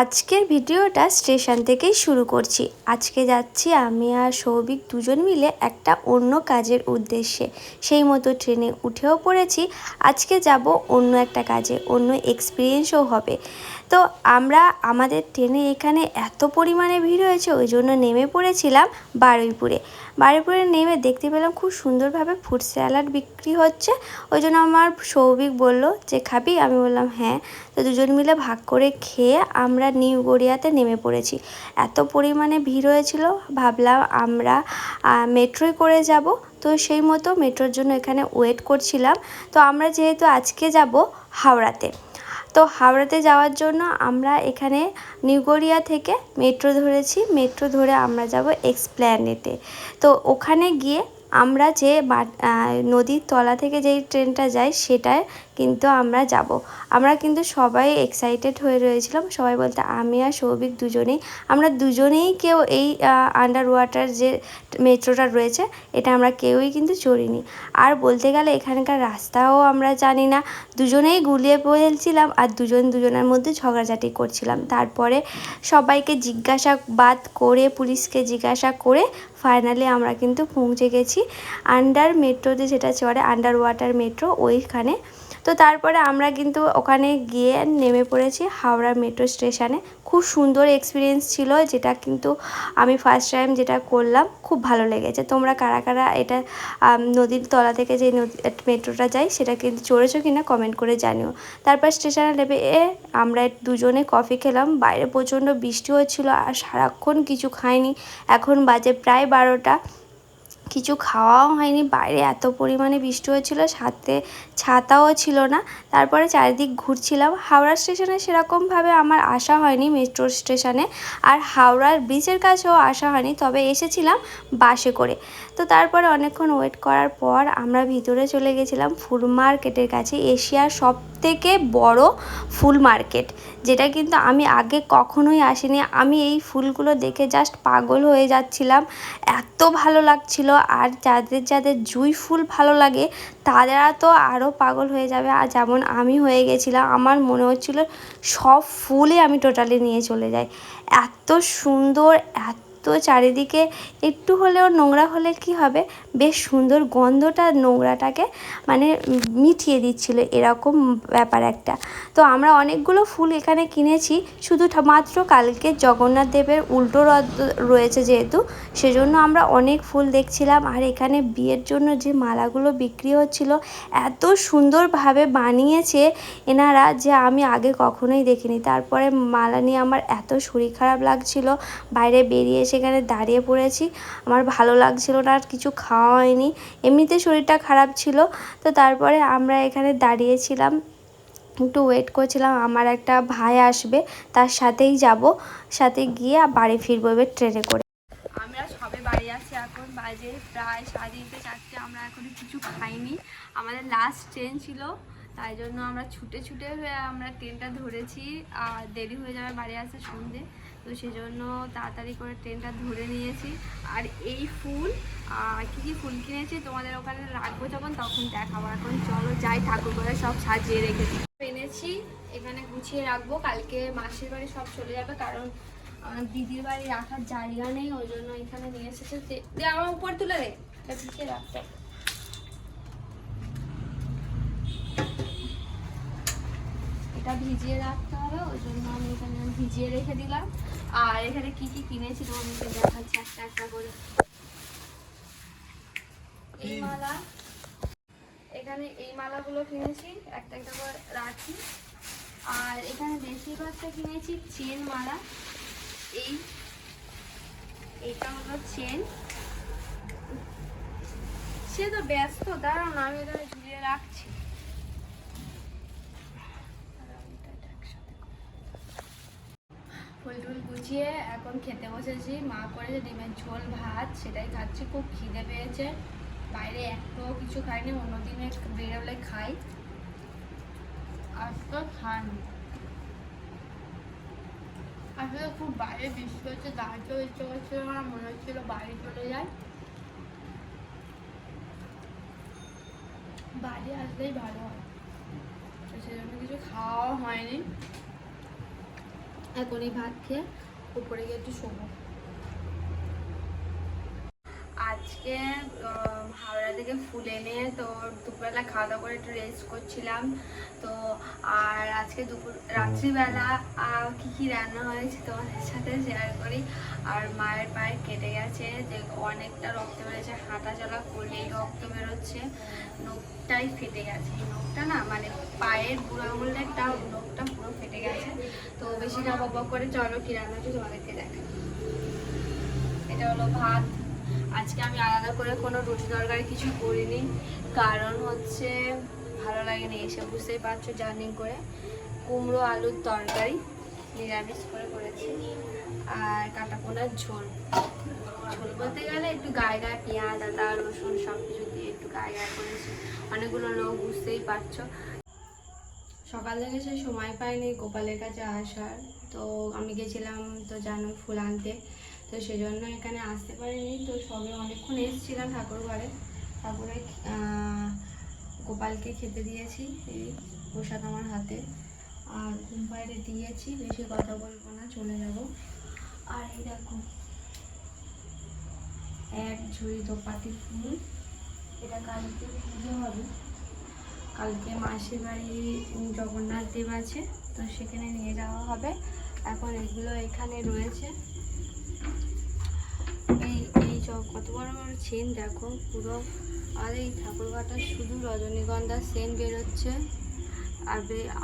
আজকের ভিডিওটা স্টেশন থেকেই শুরু করছি। আজকে যাচ্ছি আমি আর সৌভিক দুজন মিলে একটা অন্য কাজের উদ্দেশ্যে। সেই মতো ট্রেনে উঠেও পড়েছি, আজকে যাব অন্য একটা কাজে, অন্য এক্সপিরিয়েন্সও হবে। তো আমরা আমাদের ট্রেনে এখানে এত পরিমাণে ভিড় হয়েছে, ওই জন্য নেমে পড়েছিলাম বারুইপুরে। বারুইপুরে নেমে দেখতে পেলাম খুব সুন্দরভাবে ফুড স্যালাড বিক্রি হচ্ছে। ওই জন্য আমার সৌভিক বলল যে, খাবি? আমি বললাম হ্যাঁ। তো দুজন মিলে ভাগ করে খেয়ে আমরা নিউ গড়িয়াতে নেমে পড়েছি। এত পরিমাণে ভিড় হয়েছিল, ভাবলাম আমরা মেট্রোয় করে যাব। তো সেই মতো মেট্রোর জন্য এখানে ওয়েট করছিলাম। তো আমরা যেহেতু আজকে যাব হাওড়াতে তো হাওড়াতে যাওয়ার জন্য আমরা এখানে নিউগড়িয়া থেকে মেট্রো ধরেছি। মেট্রো ধরে আমরা যাব এক্সপ্ল্যানেটে তো ওখানে গিয়ে আমরা যে নদীর তলা থেকে যেই ট্রেনটা যায় সেটায় কিন্তু আমরা যাব। আমরা কিন্তু সবাই এক্সাইটেড হয়ে রয়েছিলাম। সবাই বলতে, আমি আর সৌভিক দুজনেই, আমরা দুজনেই কেউ এই আন্ডার ওয়াটার যে মেট্রোটা রয়েছে, এটা আমরা কেউই কিন্তু চড়িনি। আর বলতে গেলে এখানকার রাস্তাও আমরা জানি না। দুজনেই গুলিয়ে ফেলছিলাম আর দুজন দুজনের মধ্যে ঝগড়াঝাটি করছিলাম। তারপরে সবাইকে জিজ্ঞাসাবাদ করে, পুলিশকে জিজ্ঞাসা করে ফাইনালি আমরা কিন্তু পৌঁছে গেছি। আন্ডার মেট্রোতে যেটা চড়ে আন্ডার ওয়াটার মেট্রো ওইখানে। তো তারপরে আমরা কিন্তু ওখানে গিয়ে নেমে পড়েছি হাওড়া মেট্রো স্টেশনে খুব সুন্দর এক্সপিরিয়েন্স ছিল, যেটা কিন্তু আমি ফার্স্ট টাইম যেটা করলাম, খুব ভালো লেগেছে। তোমরা কারা কারা এটা নদীর তলা থেকে যে নদী মেট্রোটা যায়, সেটা কিন্তু চড়েছো কিনা কমেন্ট করে জানিও। তারপর স্টেশনে নেমে এ, আমরা দুজনে কফি খেলাম। বাইরে প্রচণ্ড বৃষ্টি হচ্ছিল আর সারাক্ষণ কিছু খাইনি। এখন বাজে প্রায় বারোটা। কিছু খাওয়াও হয়নি, বাইরে এত পরিমাণে বৃষ্টি হচ্ছিল সাথে ছাতাও ছিল না। তারপরে চারিদিক ঘুরছিলাম। হাওড়া স্টেশনে সেরকমভাবে আমার আসা হয়নি মেট্রো স্টেশনে, আর হাওড়ার ব্রিজের কাছেও আসা হয়নি, তবে এসেছিলাম বাসে করে। তো তারপরে অনেকক্ষণ ওয়েট করার পর আমরা ভিতরে চলে গেছিলাম ফুল মার্কেটের কাছে, এশিয়ার সব থেকে বড় ফুল মার্কেট, যেটা কিন্তু আমি আগে কখনোই আসিনি। আমি এই ফুলগুলো দেখে জাস্ট পাগল হয়ে যাচ্ছিলাম। এত ভালো লাগছিল আর যাদের যাদের জুঁই ফুল ভালো লাগে তারা তো আরও পাগল হয়ে যাবে। আর যেমন আমি হয়ে গেছিলাম, আমার মনে হচ্ছিল সব ফুলই আমি টোটালি নিয়ে চলে যাই। এত সুন্দর, এত চারিদিকে একটু হলেও নোংরা হলে কি হবে? বেশ সুন্দর গন্ধটা নোংরাটাকে মানে মিঠিয়ে দিচ্ছিল, এরকম ব্যাপার একটা। তো আমরা অনেকগুলো ফুল এখানে কিনেছি, শুধু মাত্র কালকে জগন্নাথ দেবের উল্টো রথ রয়েছে যেহেতু, সেজন্য আমরা অনেক ফুল দেখছিলাম। আর এখানে বিয়ের জন্য যে মালাগুলো বিক্রি হচ্ছিল, এত সুন্দরভাবে বানিয়েছে এনারা যে আমি আগে কখনোই দেখিনি। তারপরে মালা নিয়ে আমার এত শরীর খারাপ লাগছিল, বাইরে বেরিয়ে সেখানে দাঁড়িয়ে পড়েছি। আমার ভালো লাগছিল না, আর কিছু খাওয়া হয়নি। এমনিতে শরীরটা খারাপ ছিল। তো তারপরে আমরা এখানে দাঁড়িয়েছিলাম। একটু ওয়েট করছিলাম, আমার একটা ভাই আসবে, তার সাথেই যাব। সাথে গিয়ে বাড়ি ফিরবো এবার ট্রেনে করে। আমরা সবে বাড়ি আসছি এখন, বাজে প্রায় সাড়ে তিনটে চারটে, আমরা এখনও কিছু খাইনি। আমাদের লাস্ট ট্রেন ছিল, তাই জন্য আমরা ছুটে ছুটে, আমরা ট্রেনটা ধরেছি। আর দেরি হয়ে যাবে বাড়ি আসতে সন্ধে। তো সেজন্য তাড়াতাড়ি করে ট্রেনটা ধরে নিয়েছি। আর এই ফুল কী কী ফুল কিনেছি তোমাদের ওখানে রাখব যখন, তখন দেখাবো। এখন চলো যাই ঠাকুর করে সব সাজিয়ে রেখেছি এনেছি, এখানে গুছিয়ে রাখব। কালকে মাসির বাড়ি সব চলে যাবে, কারণ দিদির বাড়ি রাখার জায়গা নেই, ওই জন্য এখানে নিয়ে এসেছে। যে আমার উপর তুলে দে ভিজিয়ে রাখতে। এটা ভিজিয়ে রাখতে হবে, ওই জন্য আমি এখানে ভিজিয়ে রেখে দিলাম। আর এখানে কি কি কিনেছি তোমাদেরকে দেখাচ্ছি একটা একটা করে। এই মালা এখানে এই মালাগুলো কিনেছি একটা একটা করে রাখি। আর এখানে বেশিরভাগটা কিনেছি চেন মালা। এই এইটা হলো চেন। সে তো ব্যস্ত দাঁড়াও আমি এখানে ঝুলিয়ে রাখছি দাঁড়াও, এটা এটা একসাথে করি। ফুল টুল গুছিয়ে এখন খেতে বসেছি। মা করেছে ডিমের ঝোল, ভাত, সেটাই খাচ্ছি। খুব খিদে পেয়েছে। বাইরে একটাও কিছু খাইনি, অন্য অন্যদিনে বেরোলে খাই। আজকে খাইনি আসলে খুব বাইরে বৃষ্টি হচ্ছে দাঁড়াতেও ইচ্ছে করছিল আমার মনে হচ্ছিল বাড়ি চলে যায় বাড়ি আসলেই ভালো হয়। সেজন্য কিছু খাওয়াও হয়নি। এখনই ভাত খেয়ে উপরে গিয়ে একটু শোবো। আজকে হাওড়া থেকে ফুল এনে তো দুপুরবেলা খাওয়া দাওয়া করে একটু রেস্ট করছিলাম। তো আর আজকে দুপুর, রাত্রিবেলা কি কি রান্না হয়েছে তোমাদের সাথে শেয়ার করি। আর মায়ের পায়ে কেটে গেছে, যে অনেকটা রক্ত বেরোচ্ছে, হাঁটা চলা করলেই রক্ত বেরোচ্ছে। নখটাই ফেটে গেছে। নখটা না মানে পায়ের বুড়ো আঙুলটা একটা, নখটা পুরো ফেটে গেছে। তো বেশি না বক করে, চলো কি রান্না হচ্ছে তোমাদেরকে দেখা এটা হলো ভাত আজকে আমি আলাদা করে কোনো রুটি তরকারি কিছু করিনি। কারণ হচ্ছে ভালো লাগেনি, এসে বুঝতেই পারছ জার্নি করে। কুমড়ো আলুর তরকারি নিরামিষ করে করেছি। আর কাটা পোনার ঝোল। ঝোল বলতে গেলে একটু গায়ে গায়ে পেঁয়াজ, আদা, রসুন সব কিছু দিয়ে একটু গায়ে গায়ে করেছি। অনেকগুলো লোক বুঝতেই পারছ। সকাল থেকে সে সময় পাইনি গোপালের কাছে আসার। তো আমি গেছিলাম তো জানো ফুল আনতে। তো সেজন্য এখানে আসতে পারিনি। তো সবে অনেকক্ষণ এসেছিলাম ঠাকুর ঘরে। ঠাকুরে গোপালকে খেতে দিয়েছি, এই প্রসাদ আমার হাতে। আর ঘুম বাইরে দিয়েছি, বেশি কথা বলব না, চলে যাব। আর এই দেখো, এক ঝুড়ি দোপাটি ফুল। এটা কালকে পুজো হবে। কালকে মাসির বাড়ি জগন্নাথ দেব আছে, তো সেখানে নিয়ে যাওয়া হবে। এখন এগুলো এখানে রয়েছে। কত বড় বড় চেন দেখো, পুরো আর এই ঠাকুরঘাটা শুধু রজনীগন্ধার সেন বেরোচ্ছে। আর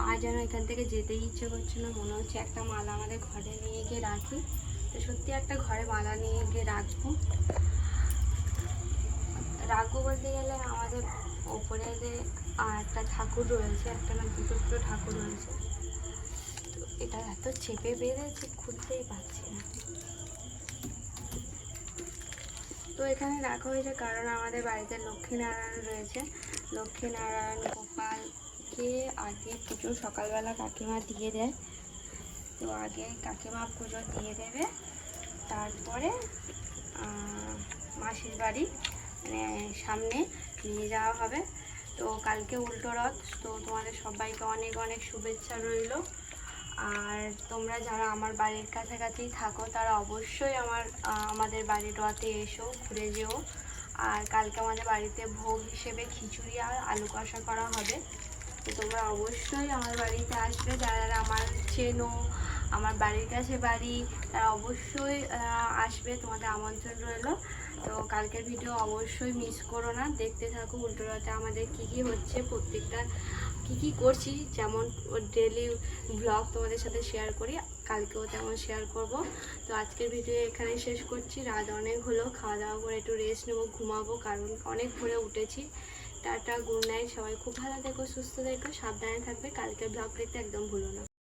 আর যেন এখান থেকে যেতেই ইচ্ছে করছে না, মনে হচ্ছে একটা মালা আমাদের ঘরে নিয়ে গিয়ে রাখি। তো সত্যি একটা ঘরে মালা নিয়ে গিয়ে রাখব। রাখব বলতে গেলে আমাদের ওপরে যে একটা ঠাকুর রয়েছে, একটা না দুটো দুটো ঠাকুর রয়েছে। তো এটা এত চেপে বেড়েছে খুলতেই পারছি না। তো এখানে রাখা হয়েছে কারণ আমাদের বাড়িতে লক্ষ্মীনারায়ণ রয়েছে। লক্ষ্মীনারায়ণ গোপালকে আগে পুজো সকালবেলা কাকিমা দিয়ে দেয়। তো আগে কাকিমা পুজো দিয়ে দেবে। তারপরে মাসির বাড়ি মানে সামনে নিয়ে যাওয়া হবে। তো কালকে উল্টো রথ। তো তোমাদের সবাইকে অনেক অনেক শুভেচ্ছা রইল। আর তোমরা যারা আমার বাড়ির কাছাকাছি থাকো, তারা অবশ্যই আমার আমাদের বাড়ির রথে এসো, ঘুরে যেও। আর কালকে আমাদের বাড়িতে ভোগ হিসেবে খিচুড়ি আর আলু কষা করা হবে। তো তোমরা অবশ্যই আমার বাড়িতে আসবে। যারা আমার চেনো, আমার বাড়ির কাছে বাড়ি, তারা অবশ্যই আসবে। তোমাদের আমন্ত্রণ রইল। তো কালকের ভিডিও অবশ্যই মিস করো না। দেখতে থাকো উল্টো রথে আমাদের কী কী হচ্ছে, প্রত্যেকটা কী কী করছি, যেমন ডেলি ব্লগ তোমাদের সাথে শেয়ার করি, কালকেও তেমন শেয়ার করব। তো আজকের ভিডিও এখানে শেষ করছি, রাত অনেক হলো, খাওয়া দাওয়া করে একটু রেস্ট নেব, ঘুমাবো, কারণ অনেক ভোরে উঠেছি। টাটা গুড নাইট সবাই খুব ভালো থেকো, সুস্থ থেকো, সাবধানে থাকবে কালকে ব্লগ দেখতে একদম ভুলো না।